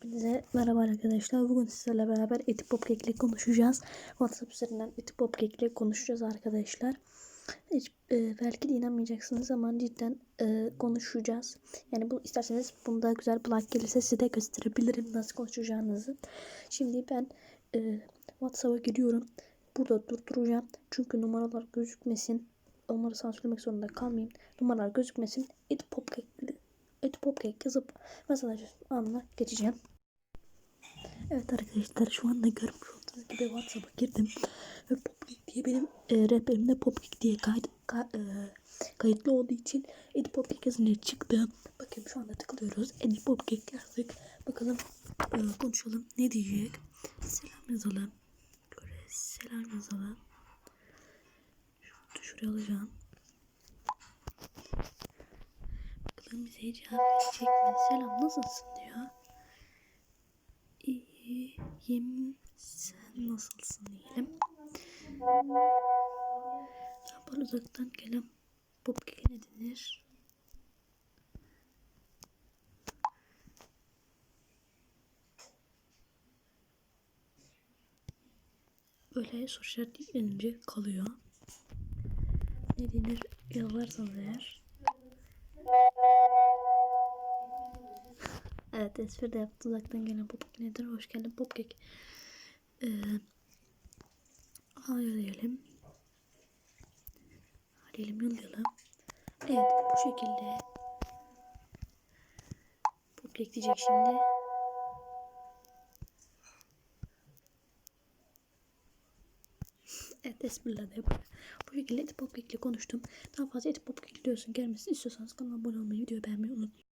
Hepinize merhaba arkadaşlar. Bugün sizlerle beraber Eti Popcake ile konuşacağız. WhatsApp üzerinden Eti Popcake ile konuşacağız arkadaşlar. Hiç, e, belki de inanmayacaksınız ama cidden e, konuşacağız. Yani bu isterseniz bunda güzel plak gelirse size de gösterebilirim nasıl konuşacağınızı. Şimdi ben e, WhatsApp'a giriyorum. Burada durduracağım. Çünkü numaralar gözükmesin. Onları sansürlemek zorunda kalmayayım. Numaralar gözükmesin. Eti Popcake Eti Popcake yazıp mesaj anına geçeceğim. Evet arkadaşlar şu anda görmüş olduğunuz gibi WhatsApp'a girdim. Ve Popcake diye benim e, rehberimde Popcake diye kayıt, ka, e, kayıtlı olduğu için Edi Popcake yazınca çıktı. Bakın şu anda tıklıyoruz. Edi Popcake yazdık. Bakalım e, konuşalım. Ne diyecek? Selam yazalım. Şöyle selam yazalım. Şunu şuraya alacağım. Bakalım bize cevap verecek mi? Selam nasılsın diyor. İyiyim. Sen nasılsın diyelim. Yapar uzaktan gelen popkeke ne denir? Böyle soru işaretlenince kalıyor. Ne denir yazarsanız eğer. Evet espri de yaptı uzaktan gelen popkek nedir? Hoş geldin popkek. Ee. Hadi diyelim yollayalım. Evet bu şekilde. Popkek diyecek şimdi. Evet espriler. Bu şekilde Eti Popkek ile konuştum. Daha fazla Eti Popkek diyorsun gelmesini istiyorsanız kanalıma abone olmayı, videoyu beğenmeyi unutmayın.